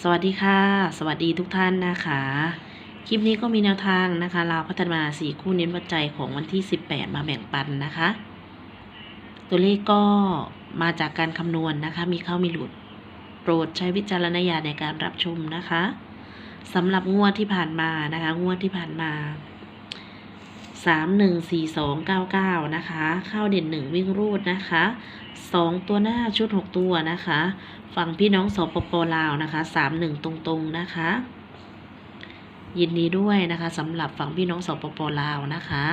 สวัสดีค่ะ สวัสดีทุกท่านนะคะ คลิปนี้ก็มีแนวทางนะคะเราพัฒนาสี่คู่เน้นวัดใจของวันที่ 18 มาแบ่งปันนะคะ ตัวเลขก็มาจากการคำนวณนะคะ มีเข้ามีหลุด โปรดใช้วิจารณญาณในการรับชมนะคะสำหรับงวดที่ผ่านมานะคะ งวดที่ผ่านมา สามหนึ่งสี่สองเก้าเก้านะคะ เข้าเด่นหนึ่งวิ่งรูดนะคะสองตัวหน้าชุดหกตัวนะคะ ฝั่งพี่น้องสปปลาวนะคะสามหนึ่งตรงๆนะคะ ยินดีด้วยนะคะสำหรับฝั่งพี่น้องสปปลาวนะคะ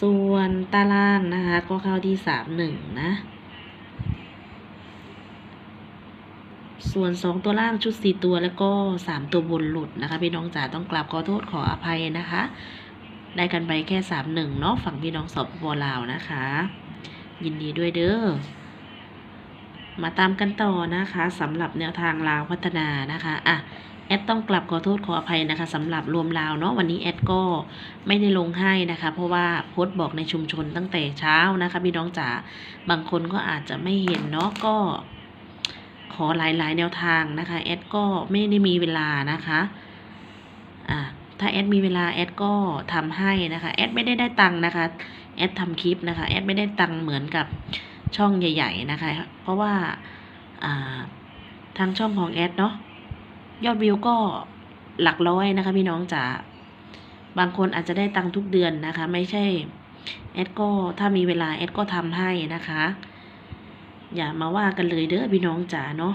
ส่วนตารางนะคะก็เข้าที่สามหนึ่งนะส่วนสองตัวล่างชุดสี่ตัวแล้วก็สามตัวบนหลุดนะคะพี่น้องจ๋าต้องกราบขอโทษขออภัยนะคะ ได้กันไปแค่สามหนึ่งเนาะฝั่งพี่น้องสปปลาวนะคะ ยินดีด้วยเด้อมาตามกันต่อนะคะสำหรับแนวทางลาวพัฒนานะคะอะแอดต้องกลับขอโทษขออภัยนะคะสำหรับรวมลาวเนาะวันนี้แอดก็ไม่ได้ลงให้นะคะ เพราะว่าโพสต์บอกในชุมชนตั้งแต่เช้านะคะพี่น้องจ๋าบางคนก็อาจจะไม่เห็นเนาะก็ ขอหลายๆ แนวทางนะคะแอดก็ไม่ได้มีเวลานะคะอะ ถ้าแอดมีเวลาแอดก็ทำให้นะคะแอดไม่ได้ได้ตังค์นะคะแอดทำคลิปนะคะแอดไม่ได้ตังค์เหมือนกับช่องใหญ่ ๆ นะคะ เพราะว่าอ่าทางช่องของแอดเนาะยอดวิวก็หลักร้อยนะคะพี่น้องจ๋าบางคนอาจจะได้ตังค์ทุกเดือนนะคะ ไม่ใช่แอดก็ถ้ามีเวลาแอดก็ทำให้นะคะ อย่ามาว่ากันเลยเด้อพี่น้องจ๋าเนาะ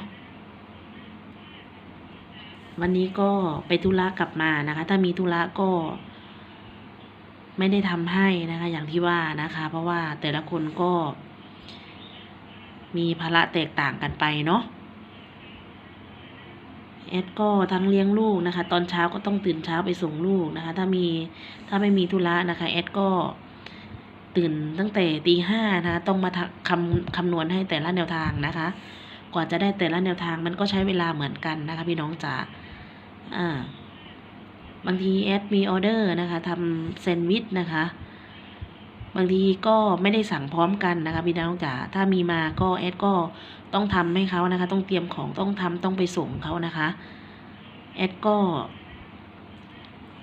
วันนี้ก็ไปธุระกลับมานะคะ ถ้ามีธุระก็ ไม่ได้ทำให้นะคะ อย่างที่ว่านะคะ เพราะว่าแต่ละคนก็ มีภาระแตกต่างกันไปเนาะแอดก็ทั้งเลี้ยงลูกนะคะ ตอนเช้าก็ต้องตื่นเช้าไปส่งลูกนะคะ ถ้ามีถ้าไม่มีธุระนะคะแอดก็ตื่นตั้งแต่ตีห้านะคะ ต้องมาทำคำคำนวณให้แต่ละแนวทางนะคะ กว่าจะได้แต่ละแนวทางมันก็ใช้เวลาเหมือนกันนะคะพี่น้องจ๋าอ่าบางทีแอดมีออเดอร์นะคะทำแซนด์วิชนะคะ บางทีก็ไม่ได้สั่งพร้อมกันนะคะพี่น้องจ๋าถ้ามีมาก็แอดก็ต้องทำให้เขานะคะ ต้องเตรียมของต้องทำต้องไปส่งเขานะคะแอดก็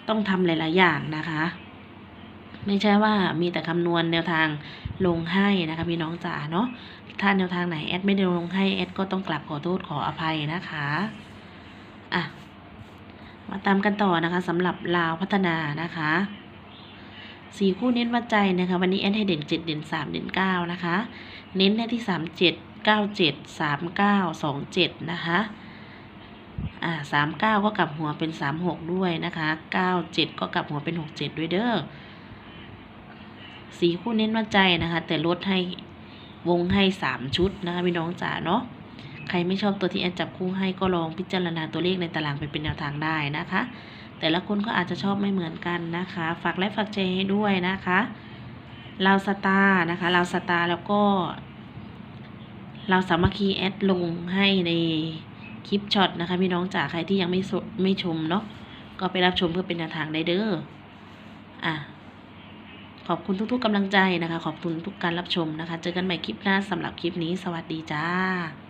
ต้องทำหลาย ๆ อย่างนะคะ ไม่ใช่ว่ามีแต่คำนวณแนวทางลงให้นะคะพี่น้องจ๋าเนาะถ้าแนวทางไหนแอดไม่ได้ลงให้แอดก็ต้องกลับขอโทษขออภัยนะคะอะมาตามกันต่อนะคะสำหรับลาวพัฒนานะคะสี่คู่เน้นวัดใจนะคะ วันนี้แอดให้เด่นเจ็ดเด่นสามเด่นเก้านะคะ เน้นได้ที่สามเจ็ดเก้าเจ็ดสามเก้าสองเจ็ดนะคะอ่าสามเก้าก็กลับหัวเป็นสามหกด้วยนะคะเก้าเจ็ดก็กลับหัวเป็นหกเจ็ดด้วยเด้อ สีคู่เน้นว่าใจนะคะ แต่ลดให้วงให้สามชุดนะคะพี่น้องจ๋าเนาะใครไม่ชอบตัวที่แอนจับคู่ให้ก็ลองพิจารณาตัวเลขในตารางไปเป็นแนวทางได้นะคะ แต่ละคนก็อาจจะชอบไม่เหมือนกันนะคะ ฝากและฝากใจให้ด้วยนะคะเราสตาร์นะคะเราสตาร์แล้วก็เราสามัคคีแอดลงให้ในคลิปช็อตนะคะพี่น้องจ๋าใครที่ยังไม่ไม่ชมเนาะก็ไปรับชมเพื่อเป็นแนวทางได้เด้ออะ ขอบคุณทุกๆกำลังใจนะคะ ขอบคุณทุกการรับชมนะคะ เจอกันใหม่คลิปหน้าสำหรับคลิปนี้ สวัสดีจ้า